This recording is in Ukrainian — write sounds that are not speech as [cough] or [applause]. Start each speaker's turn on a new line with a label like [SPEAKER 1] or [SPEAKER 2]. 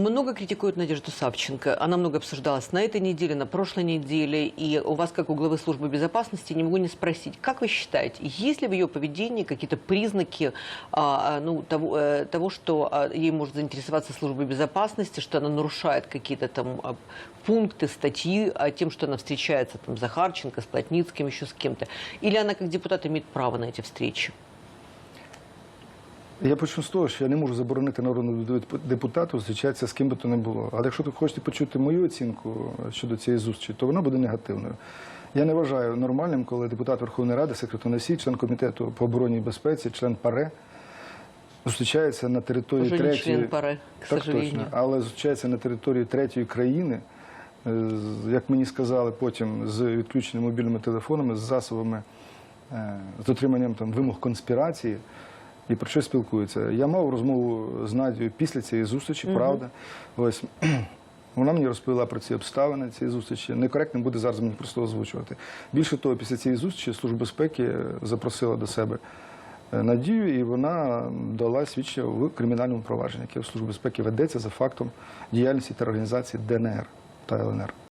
[SPEAKER 1] Много критикуют Надежду Савченко. Она много обсуждалась на этой неделе, на прошлой неделе. И у вас, как у главы службы безопасности, не могу не спросить, как вы считаете, есть ли в ее поведении какие-то признаки а, ну, того, э, того, что а, ей может заинтересоваться служба безопасности, что она нарушает какие-то там а, пункты, статьи а, тем, что она встречается там, с Захарченко, с Плотницким, еще с кем-то? Или она, как депутат, имеет право на эти встречи?
[SPEAKER 2] Я почну з того, що я не можу заборонити народному депутату зустрічатися з ким би то не було. Але якщо ви хочете почути мою оцінку щодо цієї зустрічі, то вона буде негативною. Я не вважаю нормальним, коли депутат Верховної Ради, секретар НСІ, член комітету по оборонній безпеці, член ПАРЕ зустрічається на території
[SPEAKER 1] Уже не
[SPEAKER 2] третьої
[SPEAKER 1] член ПАРЕ, к
[SPEAKER 2] так точно, але зустрічається на території третьої країни, е, як мені сказали потім, з відключеними мобільними телефонами, з засобами, е, з дотриманням там вимог конспірації. І про що спілкуються? Я мав розмову з Надією після цієї зустрічі, правда. Ось [clears throat] вона мені розповіла про ці обставини цієї зустрічі. Некоректно буде зараз мені просто озвучувати. Більше того, після цієї зустрічі Служба безпеки запросила до себе е, Надію, і вона дала свідчення в кримінальному провадженні, яке в Службі безпеки ведеться за фактом діяльності та організації ДНР та ЛНР.